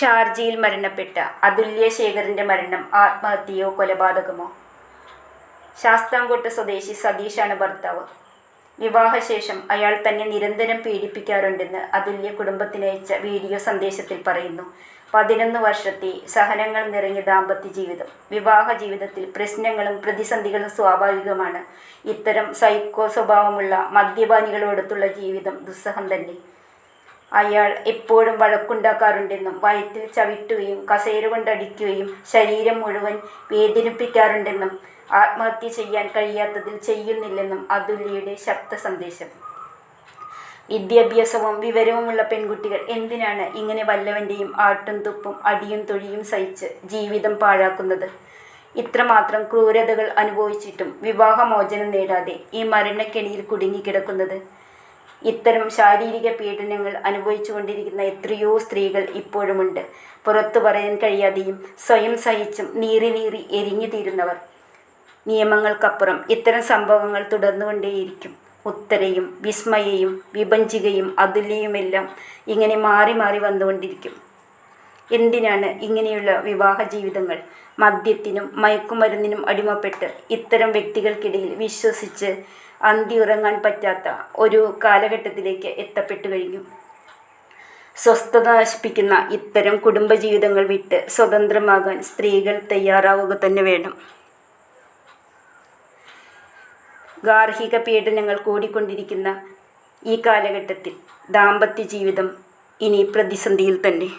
ഷാർജയിൽ മരണപ്പെട്ട അതുല്യ ശേഖറിന്റെ മരണം ആത്മഹത്യയോ കൊലപാതകമോ? ശാസ്താംകോട്ട സ്വദേശി സതീഷാണ് ഭർത്താവ്. വിവാഹശേഷം അയാൾ തന്നെ നിരന്തരം പീഡിപ്പിക്കാറുണ്ടെന്ന് അതുല്യ കുടുംബത്തിനയച്ച വീഡിയോ സന്ദേശത്തിൽ പറയുന്നു. പതിനൊന്ന് വർഷത്തെ സഹനങ്ങൾ നിറഞ്ഞ ദാമ്പത്യ ജീവിതം. വിവാഹ ജീവിതത്തിൽ പ്രശ്നങ്ങളും പ്രതിസന്ധികളും സ്വാഭാവികമാണ്. ഇത്തരം സൈക്കോ സ്വഭാവമുള്ള മദ്യപാനികളോടൊത്തുള്ള ജീവിതം ദുസ്സഹം തന്നെ. അയാൾ എപ്പോഴും വഴക്കുണ്ടാക്കാറുണ്ടെന്നും വയറ്റിൽ ചവിട്ടുകയും കസേര കൊണ്ടടിക്കുകയും ശരീരം മുഴുവൻ വേദനിപ്പിക്കാറുണ്ടെന്നും ആത്മഹത്യ ചെയ്യാൻ കഴിയാത്തതിൽ ചെയ്യുന്നില്ലെന്നും അതുല്യയുടെ ശബ്ദ സന്ദേശം വിദ്യാഭ്യാസവും വിവരവുമുള്ള പെൺകുട്ടികൾ എന്തിനാണ് ഇങ്ങനെ വല്ലവന്റെയും ആട്ടും തുപ്പും അടിയും തൊഴിയും സഹിച്ച് ജീവിതം പാഴാക്കുന്നത്? ഇത്രമാത്രം ക്രൂരതകൾ അനുഭവിച്ചിട്ടും വിവാഹമോചനം നേടാതെ ഈ മരണക്കെണിയിൽ കുടുങ്ങിക്കിടക്കുന്നത് ഇത്തരം ശാരീരിക പീഡനങ്ങൾ അനുഭവിച്ചുകൊണ്ടിരിക്കുന്ന എത്രയോ സ്ത്രീകൾ ഇപ്പോഴുമുണ്ട്. പുറത്തു പറയാൻ കഴിയാതെയും സ്വയം സഹിച്ചും നീറി നീറി എരിഞ്ഞു തീരുന്നവർ. നിയമങ്ങൾക്കപ്പുറം ഇത്തരം സംഭവങ്ങൾ തുടർന്നുകൊണ്ടേയിരിക്കും. ഉത്തരയും വിസ്മയയും വിഭജികയും അതുല്യയുമെല്ലാം ഇങ്ങനെ മാറി മാറി വന്നുകൊണ്ടിരിക്കും. എന്തിനാണ് ഇങ്ങനെയുള്ള വിവാഹ ജീവിതങ്ങൾ? മദ്യത്തിനും മയക്കുമരുന്നിനും അടിമപ്പെട്ട് ഇത്തരം വ്യക്തികൾക്കിടയിൽ വിശ്വസിച്ച് അന്തി ഉറങ്ങാൻ പറ്റാത്ത ഒരു കാലഘട്ടത്തിലേക്ക് എത്തപ്പെട്ടു കഴിഞ്ഞു. സ്വസ്ഥത നശിപ്പിക്കുന്ന ഇത്തരം കുടുംബജീവിതങ്ങൾ വിട്ട് സ്വതന്ത്രമാകാൻ സ്ത്രീകൾ തയ്യാറാവുക തന്നെ വേണം. ഗാർഹിക പീഡനങ്ങൾ കൂടിക്കൊണ്ടിരിക്കുന്ന ഈ കാലഘട്ടത്തിൽ ദാമ്പത്യ ജീവിതം ഇനി പ്രതിസന്ധിയിൽ തന്നെ.